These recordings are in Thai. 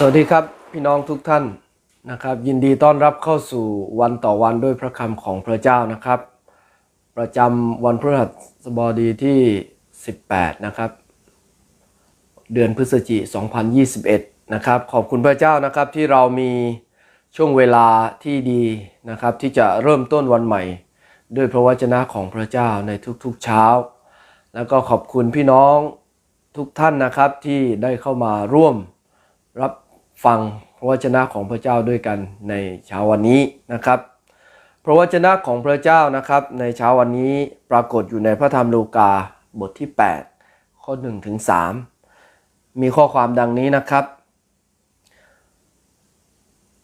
สวัสดีครับพี่น้องทุกท่านนะครับ ยินดีต้อนรับเข้าสู่วันต่อวันด้วยพระคำของพระเจ้านะครับ ประจำวันพฤหัสบดีที่ 18 นะครับ เดือนพฤศจิกายน2021 นะครับ ขอบคุณพระเจ้านะครับที่เรามีช่วงเวลาที่ดีนะครับ ที่จะเริ่มต้นวันใหม่ ด้วยพระวจนะของพระเจ้าในทุกๆเช้า แล้วก็ขอบคุณพี่น้องทุกท่านนะครับที่ได้เข้ามาร่วมรับ ฟังพระวจนะของพระเจ้าด้วยกันในเช้าวันนี้นะครับ พระวจนะของพระเจ้านะครับ ในเช้าวันนี้ปรากฏอยู่ในพระธรรมลูกาบทที่ 8 ข้อ1ถึง3มีข้อความดังนี้นะครับ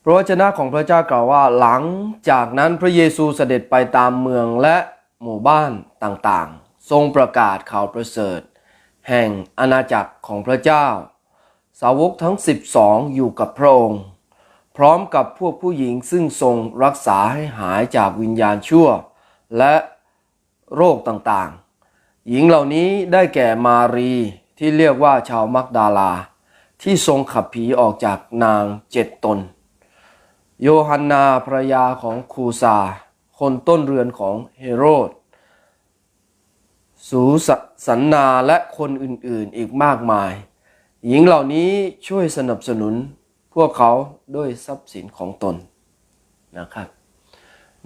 พระวจนะของพระเจ้ากล่าวว่า หลังจากนั้นพระเยซูเสด็จไปตามเมืองและหมู่บ้านต่างๆ ทรงประกาศข่าวประเสริฐ แห่งอาณาจักรของพระเจ้า สาวกทั้ง 12 อยู่กับพระองค์ พร้อมกับพวกผู้หญิงซึ่งทรงรักษาให้หายจากวิญญาณชั่ว และโรคต่างๆ หญิงเหล่านี้ได้แก่มารีที่เรียกว่าชาวมักดาลา ที่ทรงขับผีออกจากนางเจ็ดตน โยฮันนาภรยาของคูซา คนต้นเรือนของเฮโรดสูสันนาและคนอื่นๆอีกมากมาย หญิงเหล่านี้ช่วยสนับสนุนพวกเขาด้วยทรัพย์สินของตนนะครับ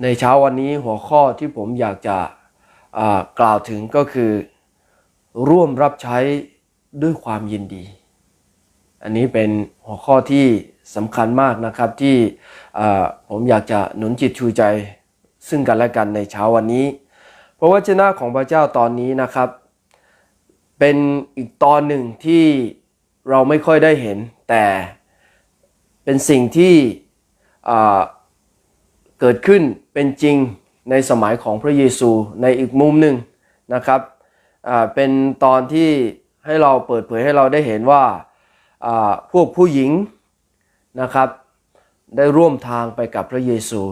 ในเช้าวันนี้หัวข้อที่ผมอยากจะกล่าวถึงก็คือ ร่วมรับใช้ด้วยความยินดี อันนี้เป็นหัวข้อที่สำคัญมากนะครับที่ผมอยากจะหนุนจิตชูใจซึ่งกันและกันในเช้าวันนี้ เพราะวจนะของพระเจ้าตอนนี้นะครับ เป็นอีกตอนหนึ่งที่ เราไม่ค่อยได้เห็น แต่เป็นสิ่งที่เกิดขึ้นเป็นจริงในสมัยของพระเยซูในอีกมุมหนึ่งนะครับเป็นตอนที่ให้เราเปิดเผยให้เราได้เห็นว่าพวกผู้หญิงนะครับได้ร่วมทางไปกับพระเยซู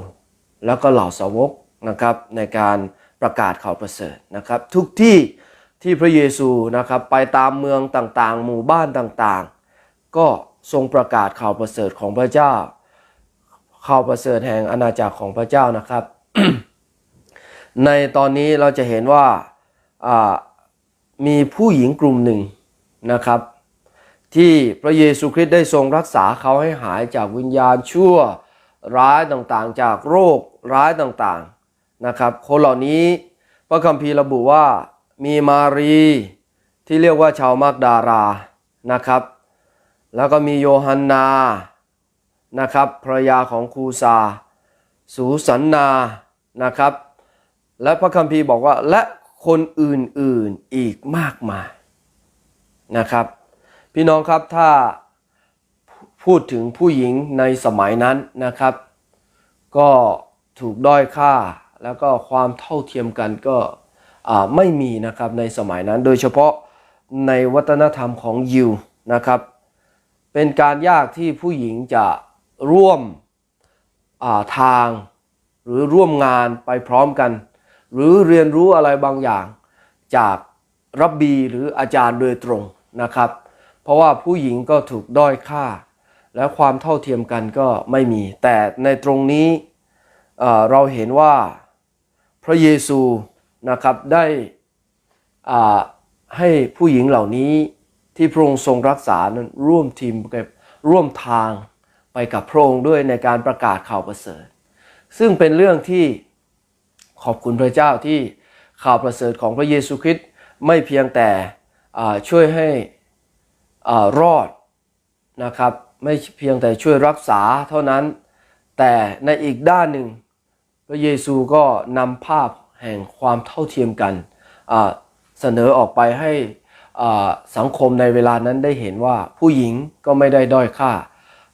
แล้วก็เหล่าสาวกนะครับในการประกาศข่าวประเสริฐนะครับ ทุกที่ ที่พระเยซูนะครับไปตามเมืองต่างๆ หมู่บ้านต่างๆ ก็ทรงประกาศข่าวประเสริฐของพระเจ้า ข่าวประเสริฐแห่งอาณาจักรของพระเจ้านะครับ ในตอนนี้เราจะเห็นว่ามีผู้หญิงกลุ่มหนึ่งนะครับ ที่พระเยซูคริสต์ได้ทรงรักษาเขาให้หายจากวิญญาณชั่วร้ายต่างๆ จากโรคร้ายต่างๆนะครับ คนเหล่านี้พระคัมภีร์ระบุว่า มีมารีที่เรียกว่าชาวมักดารานะครับ แล้วก็มีโยฮันนานะครับภรรยาของคูซา สูสันนานะครับ และพระคัมภีร์บอกว่าและคนอื่นๆอีกมากมายนะครับ พี่น้องครับถ้าพูดถึงผู้หญิงในสมัยนั้นนะครับ ก็ถูกด้อยค่าแล้วก็ความเท่าเทียมกันก็ ไม่มีนะครับในสมัยนั้น โดยเฉพาะในวัฒนธรรมของยิวนะครับ เป็นการยากที่ผู้หญิงจะร่วมาทางหรือร่วมงานไปพร้อมกัน หรือเรียนรู้อะไรบางอย่าง จากรับบีหรืออาจารย์โดยตรงนะครับ เพราะว่าผู้หญิงก็ถูกด้อยค่า และความเท่าเทียมกันก็ไม่มี แต่ในตรงนี้เราเห็นว่าพระเยซู นะครับได้ให้ผู้หญิงเหล่านี้ที่พระองค์ทรงรักษานั้นร่วมทีมกับร่วมทางไปกับพระองค์ด้วยในการประกาศข่าวประเสริฐ ซึ่งเป็นเรื่องที่ขอบคุณพระเจ้าที่ข่าวประเสริฐของพระเยซูคริสต์ไม่เพียงแต่ช่วยให้รอดนะครับไม่เพียงแต่ช่วยรักษาเท่านั้น แต่ในอีกด้านหนึ่ง พระเยซูก็นำภาพ แห่งความเท่าเทียมกันเสนอออกไปให้สังคมในเวลานั้นได้เห็นว่าผู้หญิงก็ไม่ได้ด้อยค่า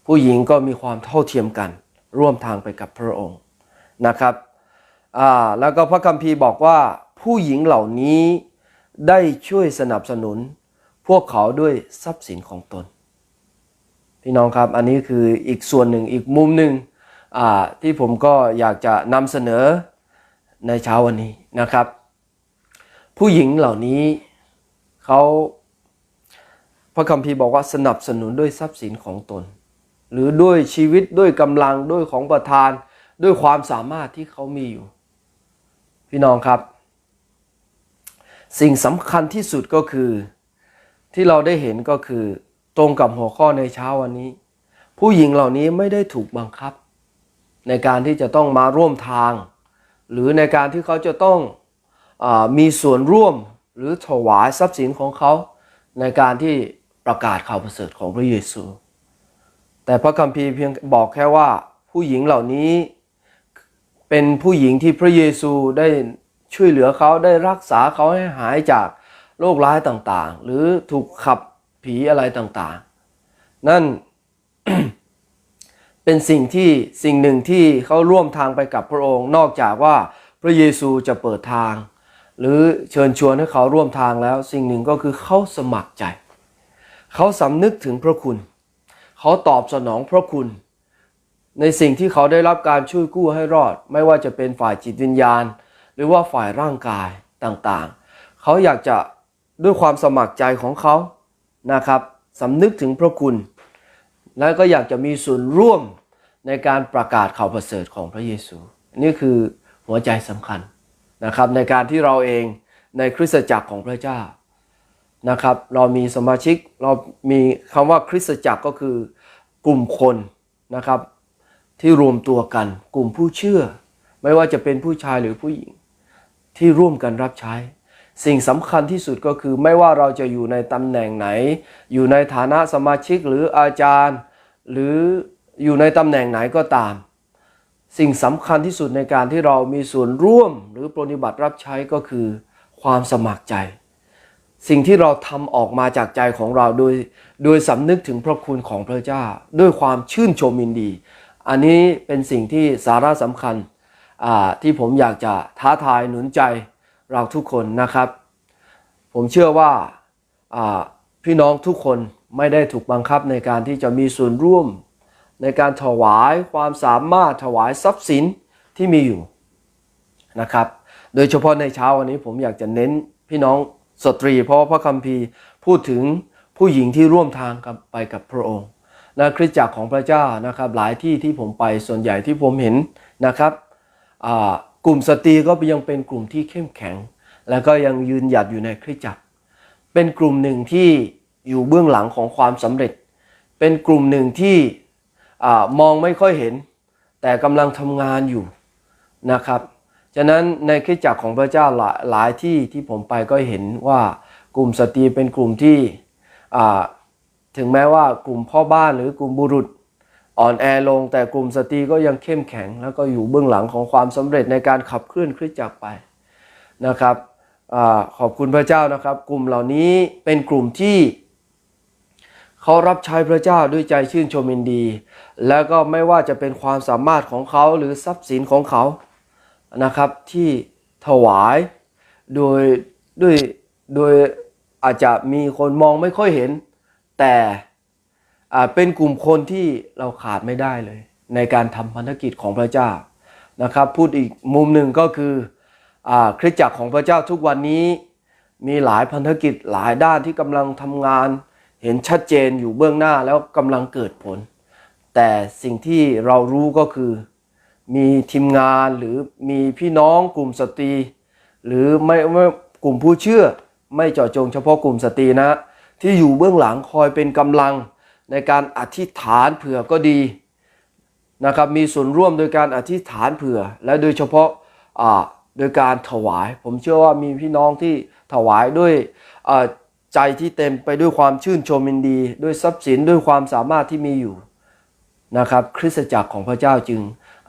ผู้หญิงก็มีความเท่าเทียมกัน ร่วมทางไปกับพระองค์นะครับแล้วก็พระคัมภีร์บอกว่าผู้หญิงเหล่านี้ได้ช่วยสนับสนุน พวกเขาด้วยทรัพย์สินของตน พี่น้องครับอันนี้คืออีกส่วนหนึ่งอีกมุมหนึ่งที่ผมก็อยากจะนำเสนอ ในเช้าวันนี้นะครับ ผู้หญิงเหล่านี้เขาพระคัมภีร์บอกว่าสนับสนุนด้วยทรัพย์สินของตน หรือด้วยชีวิตด้วยกำลังด้วยของประทานด้วยความสามารถที่เขามีอยู่ พี่น้องครับ สิ่งสำคัญที่สุดก็คือที่เราได้เห็นก็คือตรงกับหัวข้อในเช้าวันนี้ ผู้หญิงเหล่านี้ไม่ได้ถูกบังคับ ในการที่จะต้องมาร่วมทาง หรือในการที่เขาจะต้องอมีส่วนร่วมหรือถวายทรัพย์สินของเขา ในการที่ประกาศข่าวประเสริฐของพระเยซู แต่พระคัมภีร์เพียงบอกแค่ว่าผู้หญิงเหล่านี้เป็นผู้หญิงที่พระเยซูได้ช่วยเหลือเขาได้รักษาเขาให้หายจากโรคร้ายต่างๆ หรือถูกขับผีอะไรต่างๆ นั่น เป็นสิ่งที่สิ่งหนึ่งที่เขาร่วมทางไปกับพระองค์ นอกจากว่าพระเยซูจะเปิดทาง หรือเชิญชวนให้เขาร่วมทางแล้ว สิ่งหนึ่งก็คือเขาสมัครใจ เขาสำนึกถึงพระคุณ เขาตอบสนองพระคุณ ในสิ่งที่เขาได้รับการช่วยกู้ให้รอด ไม่ว่าจะเป็นฝ่ายจิตวิญญาณ หรือว่าฝ่ายร่างกายต่างๆ เขาอยากจะด้วยความสมัครใจของเขานะครับสำนึกถึงพระคุณ และก็อยากจะมีส่วนร่วมในการประกาศข่าวประเสริฐของพระเยซู นี่คือหัวใจสำคัญนะครับในการที่เราเองในคริสตจักรของพระเจ้านะครับ เรามีสมาชิกเรามีคำว่าคริสตจักรก็คือกลุ่มคนนะครับ ที่รวมตัวกัน กลุ่มผู้เชื่อ ไม่ว่าจะเป็นผู้ชายหรือผู้หญิง ที่ร่วมกันรับใช้ สิ่งสำคัญที่สุดก็คือไม่ว่าเราจะอยู่ในตำแหน่งไหน อยู่ในฐานะสมาชิกหรืออาจารย์ หรืออยู่ในตำแหน่งไหนก็ตาม สิ่งสำคัญที่สุดในการที่เรามีส่วนร่วมหรือปฏิบัติรับใช้ก็คือความสมัครใจ สิ่งที่เราทำออกมาจากใจของเราโดยโดยสำนึกถึงพระคุณของพระเจ้า ด้วยความชื่นชมยินดี อันนี้เป็นสิ่งที่สาระสำคัญอ่าที่ผมอยากจะท้าทายหนุนใจ เราทุกคนนะครับ ผมเชื่อว่าพี่น้องทุกคนไม่ได้ถูกบังคับในการที่จะมีส่วนร่วม ในการถวายความสามารถถวายทรัพย์สินที่มีอยู่นะครับ โดยเฉพาะในเช้าวันนี้ผมอยากจะเน้นพี่น้องสตรี เพราะพระคัมภีร์พูดถึงผู้หญิงที่ร่วมทางกับไปกับพระองค์และคริสตจักรของพระเจ้านะครับ หลายที่ที่ผมไปส่วนใหญ่ที่ผมเห็นนะครับ กลุ่มสตรีก็ยังเป็นกลุ่มที่เข้มแข็ง แล้วก็ยังยืนหยัดอยู่ในคริสตจักร เป็นกลุ่มหนึ่งที่อยู่เบื้องหลังของความสำเร็จ เป็นกลุ่มหนึ่งที่อมองไม่ค่อยเห็น แต่กำลังทำงานอยู่นะครับฉะนั้นในคริสตจักรของพระเจ้าหลายหลายที่ที่ผมไปก็เห็นว่ากลุ่มสตรีเป็นกลุ่มที่ถึงแม้ว่ากลุ่มพ่อบ้านหรือกลุ่มบุรุษ อ่อนแอลงแต่กลุ่มสตรีก็ยังเข้มแข็ง แล้วก็อยู่เบื้องหลังของความสำเร็จในการขับเคลื่อนคริสตจักรไปนะครับอขอบคุณพระเจ้านะครับ กลุ่มเหล่านี้เป็นกลุ่มที่เขารับใช้พระเจ้าด้วยใจชื่นชมยินดี แล้วก็ไม่ว่าจะเป็นความสามารถของเขาหรือทรัพย์สินของเขานะครับที่ถวายโดยด้วยโดยอาจจะมีคนมองไม่ค่อยเห็น แต่ เป็นกลุ่มคนที่เราขาดไม่ได้เลย ในการทำพันธกิจของพระเจ้านะครับ พูดอีกมุมหนึ่งก็คืออคริสตจักรของพระเจ้าทุกวันนี้มีหลายพันธกิจหลายด้านที่กำลังทำงาน เห็นชัดเจนอยู่เบื้องหน้าแล้วกำลังเกิดผล แต่สิ่งที่เรารู้ก็คือ มีทีมงานหรือมีพี่น้องกลุ่มสตรี หรือไม่ไม่กลุ่มผู้เชื่อ ไม่เจาะจงเฉพาะกลุ่มสตรีนะ ที่อยู่เบื้องหลังคอยเป็นกำลัง ในการอธิษฐานเผื่อก็ดีนะครับมีส่วนร่วมโดยการอธิษฐานเผื่อ และโดยเฉพาะอ่าโดยการถวาย ผมเชื่อว่ามีพี่น้องที่ถวายด้วยใจที่เต็มไปด้วยความชื่นชมยินดี ด้วยทรัพย์สินด้วยความสามารถที่มีอยู่นะครับคริสตจักรของพระเจ้าจึง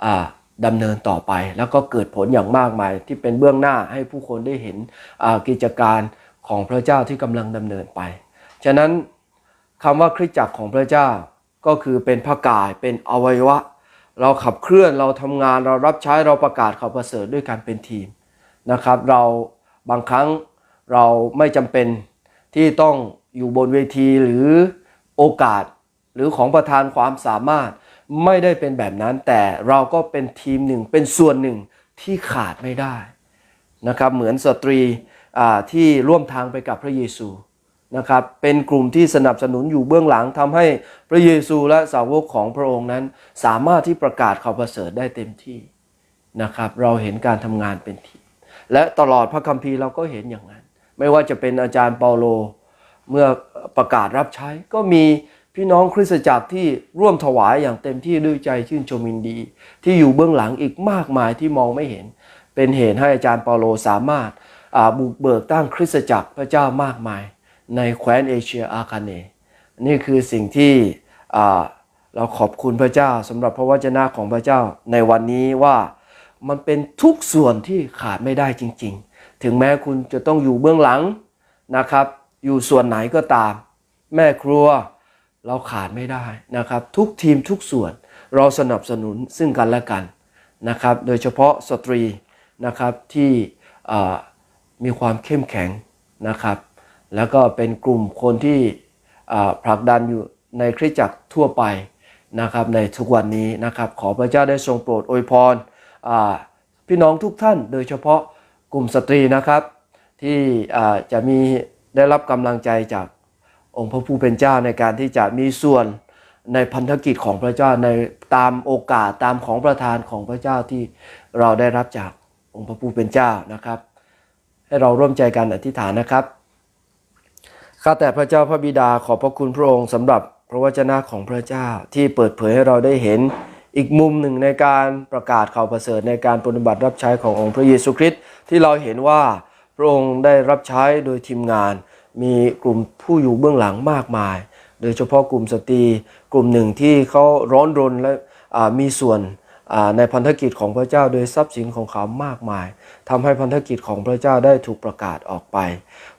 อ่าดำเนินต่อไป แล้วก็เกิดผลอย่างมากมาย ที่เป็นเบื้องหน้าให้ผู้คนได้เห็นกิจการของพระเจ้าที่กำลังดำเนินไป ฉะนั้น คำว่าคริสตจักรของพระเจ้าก็คือเป็นพระกายเป็นอวัยวะ เราขับเคลื่อนเราทำงานเรารับใช้เราประกาศข่าวประเสริฐด้วยการเป็นทีมนะครับ เราบางครั้งเราไม่จำเป็นที่ต้องอยู่บนเวทีหรือโอกาสหรือของประธานความสามารถไม่ได้เป็นแบบนั้น แต่เราก็เป็นทีมหนึ่งเป็นส่วนหนึ่งที่ขาดไม่ได้นะครับเหมือนสตรีอ่าที่ร่วมทางไปกับพระเยซู นะครับเป็นกลุ่มที่สนับสนุนอยู่เบื้องหลังทำให้พระเยซูและสาวกของพระองค์นั้น สามารถที่ประกาศข่าวประเสริฐได้เต็มที่นะครับ เราเห็นการทำงานเป็นทีมและตลอดพระคัมภีร์เราก็เห็นอย่างนั้น ไม่ว่าจะเป็นอาจารย์เปาโลเมื่อประกาศรับใช้ก็มีพี่น้องคริสตจักรที่ร่วมถวายอย่างเต็มที่ด้วยใจชื่นชมยินดี ที่อยู่เบื้องหลังอีกมากมายที่มองไม่เห็น เป็นเหตุให้อาจารย์เปาโลสามารถบุกเบิกตั้งคริสตจักรพระเจ้ามากมาย ในแคว้นเอเชียอาคาเนนี่คือสิ่งที่เราขอบคุณพระเจ้าสำหรับพระวจนะของพระเจ้าในวันนี้ว่ามันเป็นทุกส่วนที่ขาดไม่ได้จริง ๆ ถึงแม้คุณจะต้องอยู่เบื้องหลังนะครับ อยู่ส่วนไหนก็ตาม แม่ครัวเราขาดไม่ได้นะครับ ทุกทีมทุกส่วนเราสนับสนุนซึ่งกันและกันนะครับ โดยเฉพาะสตรีนะครับที่มีความเข้มแข็งนะครับ แล้วก็เป็นกลุ่มคนที่ผลักดันอยู่ในคริสตจักรทั่วไปนะครับในทุกวันนี้นะครับขอพระเจ้าได้ทรงโปรดอวยพรพี่น้องทุกท่าน โดยเฉพาะกลุ่มสตรีนะครับ ที่จะมีได้รับกำลังใจจากองค์พระผู้เป็นเจ้าในการที่จะมีส่วนในพันธกิจของพระเจ้าในตามโอกาสตามของประทานของพระเจ้าที่เราได้รับจากองค์พระผู้เป็นเจ้านะครับ ให้เราร่วมใจกันอธิษฐานนะครับ ข้าแต่พระเจ้าพระบิดาขอบพระคุณพระองค์สำหรับพระวจนะของพระเจ้าที่เปิดเผยให้เราได้เห็นอีกมุมหนึ่งในการประกาศข่าวประเสริฐในการปฏิบัติรับใช้ขององค์พระเยซูคริสต์ที่เราเห็นว่าพระองค์ได้รับใช้โดยทีมงาน มีกลุ่มผู้อยู่เบื้องหลังมากมาย โดยเฉพาะกลุ่มสตรีกลุ่มหนึ่งที่เขาร้อนรนและมีส่วน ในพันธกิจของพระเจ้าโดยทรัพย์สินของเขามากมายทำให้พันธกิจของพระเจ้าได้ถูกประกาศออกไป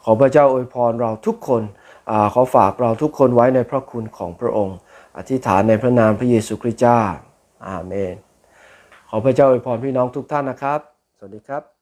ขอพระเจ้าอวยพรเราทุกคนอขอฝากเราทุกคนไว้ในพระคุณของพระองค์ อธิษฐานในพระนามพระเยซูคริสต์เจ้าอาเมน ขอพระเจ้าอวยพรพี่น้องทุกท่านนะครับ สวัสดีครับ